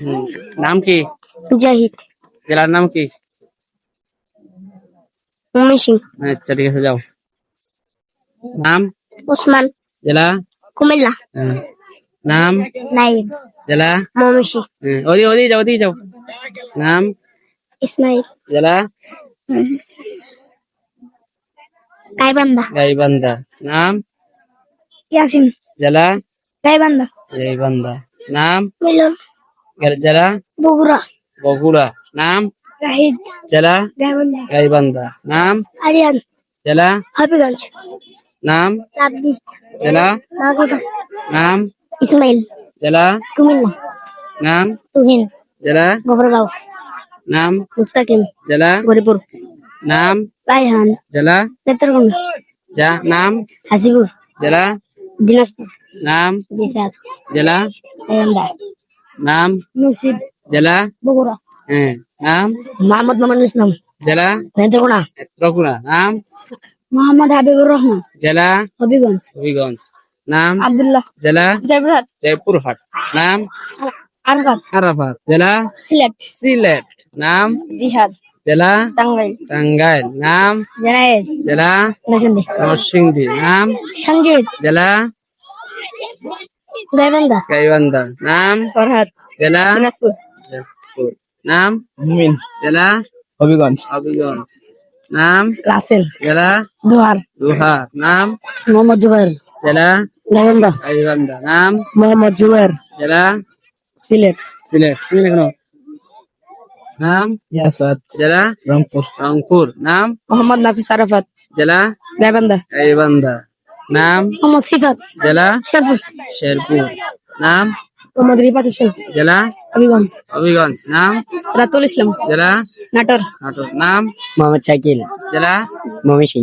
हम्म। हम्म। नाम की? जहित जिला नाम की? उमेश सिंह। अच्छा ठीक है सजाओ नाम? उस्मान। जिला? कुमिल्ला। हाँ। नाम? नाइम जिला? मोमिशी हाँ। ओदी ओदी जाओ ओदी जाओ। नाम? इस्माइल। जिला? गायबंदा। गायबंदा। नाम? यासिन। जिला? गायबंदा। गायबंदा। नाम? मिलन। জেলা বগুড়া বগুড়া নাম রাহিদ জেলা গাইবান্ধা গাইবান্ধা নাম আরিয়ান জেলা হাবিগঞ্জ নাম রাব্বি জেলা নাগদা নাম ইসমাইল জেলা কুমিল্লা নাম তুহিন জেলা গোবরগাঁও নাম মুস্তাকিম জেলা গরিপুর নাম রায়হান জেলা নেত্রকোনা যা নাম হাসিপুর জেলা দিনাজপুর নাম দিশাদ জেলা গাইবান্ধা নাম? মুর্শিদ। জেলা? বগুড়া। হ্যাঁ নাম? মোহাম্মদ ইসলাম। জেলা? নেত্রকোনা। নেত্রকোনা। নাম? মোহাম্মদ হাবিবুর রহমান। জেলা? হবিগঞ্জ। হবিগঞ্জ। নাম? আব্দুল্লাহ। জেলা? জয়পুরহাট। জয়পুরহাট। নাম? আরফাত। আরাফাত। জেলা? সিলেট। সিলেট। নাম? জিহাদ। জেলা? টাঙ্গাইল। টাঙ্গাইল। নাম? জেনায়েদ জেলা? নরসিংদী। নাম? সঞ্জিত জেলা? গাইবান্ধা। গাইবান্ধা। নাম? ফরহাদ। জেলা? দিনাজপুর। নাম? মুমিন। জেলা? হবিগঞ্জ। হবিগঞ্জ। নাম? রাসেল। জেলা? দোহার। দুহার। নাম? মোহাম্মদ জুবাইর। জেলা? গাইবান্ধা। গাইবান্ধা। নাম? মোহাম্মদ জুবাইর। জেলা? সিলেট। সিলেট। তুমি লেখো নাম? ইয়াসাদ। জেলা? রংপুর। রংপুর। নাম? মোহাম্মদ নাফিস আরাফাত। জেলা? গাইবান্ধা। গাইবান্ধা। নাম? মোহাম্মদ সিফাত। জেলা? শেরপুর। শেরপুর। নাম? মোহাম্মদ রিফাত হোসেন জেলা? হবিগঞ্জ। হবিগঞ্জ। নাম? রাতুল ইসলাম। জেলা? নাটোর। নাটোর। নাম? মোহাম্মদ শাকিল। জেলা? মমি সিং